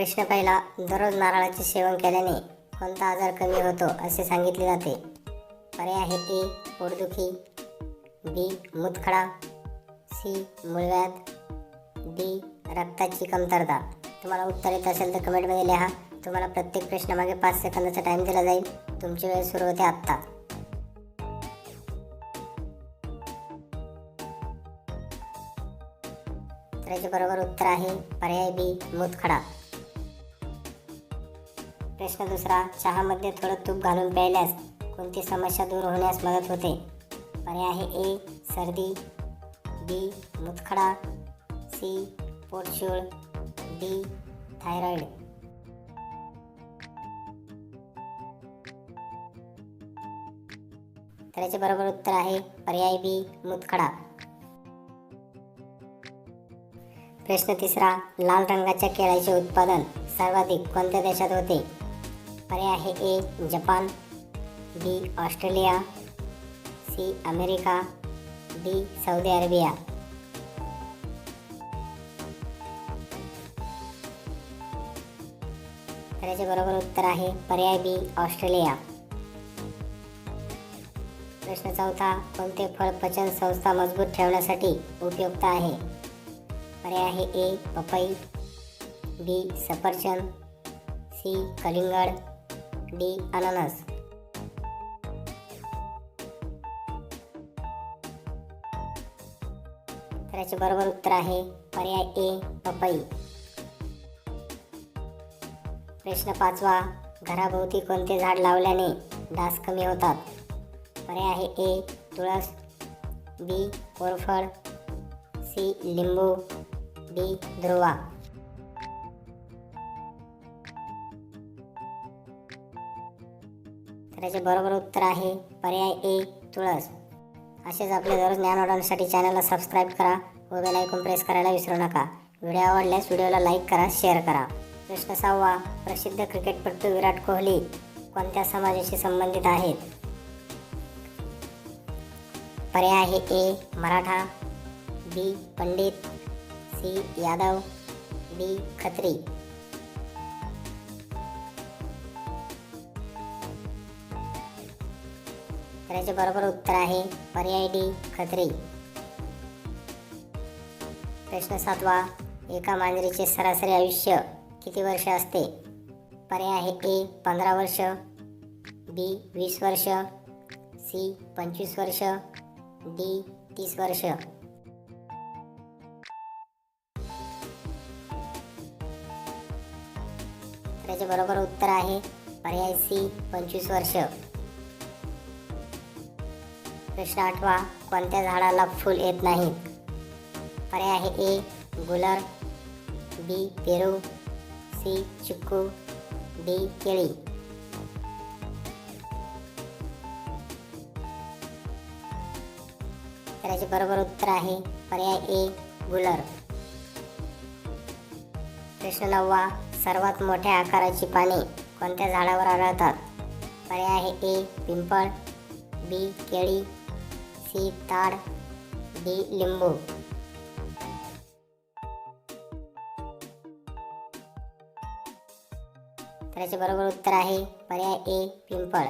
प्रश्न पहिला दररोज नारळाचे सेवन केल्याने कोणता आजार कमी होतो? असे सांगितले जाते. पर्याय आहे ए पोटदुखी बी मुतखडा सी मुळव्यात डी रक्ताची कमतरता. तुम्हाला उत्तर येत असेल तर कमेंटमध्ये लिहा. तुम्हाला प्रत्येक प्रश्नामागे पाच सेकंदाचा टाईम दिला जाईल. तुमची वेळ सुरू होते आत्ता. तर याचे बरोबर उत्तर आहे पर्याय बी मुतखडा. प्रश्न दुसरा चहामध्ये थोडं तूप घालून प्यायल्यास कोणती समस्या दूर होण्यास मदत होते? पर्याय आहे ए सर्दी बी मुतखडा सी पोटशूळ डी थायरॉइड तर याचे बरोबर उत्तर आहे पर्याय बी मुतखडा. प्रश्न तिसरा लाल रंगाच्या केळ्याचे उत्पादन सर्वाधिक कोणत्या देशात होते? पर्याय आहे A Japan B Australia C America D Saudi Arabia. तर याचे बरोबर उत्तर आहे पर्याय बी ऑस्ट्रेलिया. प्रश्न चौथा कोणते फळ पचन संस्था मजबूत ठेवण्यासाठी उपयुक्त आहे? पर्याय आहे ए पपई बी सफरचंद सी कलिंगड डी अननस. तर याचे बरोबर उत्तर आहे पर्याय ए पपई. प्रश्न पाचवा घराभोवती कोणते झाड लावल्याने डास कमी होतात? पर्याय आहे ए तुळस बी कोरफड सी लिंबू डी ध्रुवा तर याचे बरोबर उत्तर आहे पर्याय ए तुळस. असेच आपले दररोज ज्ञान वाढवण्यासाठी चॅनलला सबस्क्राईब करा व बेल ऐकून प्रेस करायला विसरू नका. व्हिडिओ आवडल्यास व्हिडिओला लाईक करा शेअर करा. प्रश्न सहावा प्रसिद्ध क्रिकेटपटू विराट कोहली कोणत्या समाजाशी संबंधित आहेत? पर्याय आहे A Maratha B Pandit C Yadav D Khatri. तर याचे बरोबर उत्तर आहे. पर्याय डी खत्री. प्रश्न सातवा एका मांजरीचे सरासरी आयुष्य किती वर्ष असते? पर्याय आहे ए पंधरा वर्ष बी वीस वर्ष सी पंचवीस वर्ष डी तीस वर्ष. तर याचे बरोबर उत्तर आहे पर्याय सी पंचवीस वर्ष. प्रश्न आठवा कोणत्या झाडाला फूल येत नाही? पर्याय आहे ए गुलर बी पेरू सी चिक्कू डी केळी. तर याचे बरोबर उत्तर आहे पर्याय ए गुलर प्रश्न नववा सर्वात मोठ्या आकाराची पाने कोणत्या झाडावर आढळतात? पर्याय आहे ए पिंपळ बी केळी सी ताड डी लिंबू. तर याचे बरोबर उत्तर आहे पर्याय ए पिंपळ.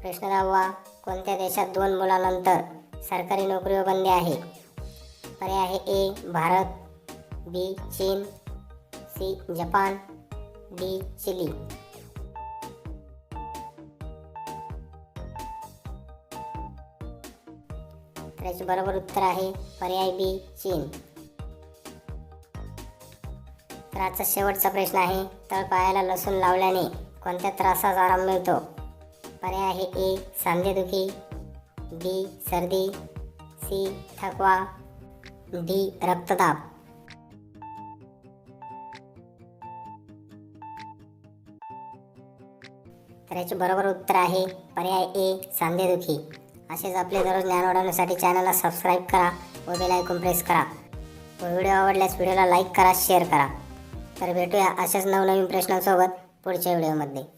प्रश्न दहावा कोणत्या देशात दोन मुलानंतर सरकारी नोकरीवर बंदी आहे? पर्याय आहे ए भारत बी चीन सी जपान डी चिली. याचे बरोबर उत्तर आहे पर्याय बी चीन. तर आजचा शेवटचा प्रश्न आहे. तळपायाला लसूण लावल्याने कोणत्या त्रासाचा आराम मिळतो? पर्याय आहे ए सांधेदुखी बी सर्दी सी थकवा डी रक्तदाब. तर याचे बरोबर उत्तर आहे पर्याय ए सांधेदुखी. असेच आपले दररोज ज्ञान वाढवण्यासाठी चॅनलला सबस्क्राईब करा व बेल आयकॉन प्रेस करा. व व्हिडिओ आवडल्यास व्हिडिओला लाईक करा शेअर करा. तर भेटूया अशाच नवनवीन प्रश्नांसोबत पुढच्या व्हिडिओमध्ये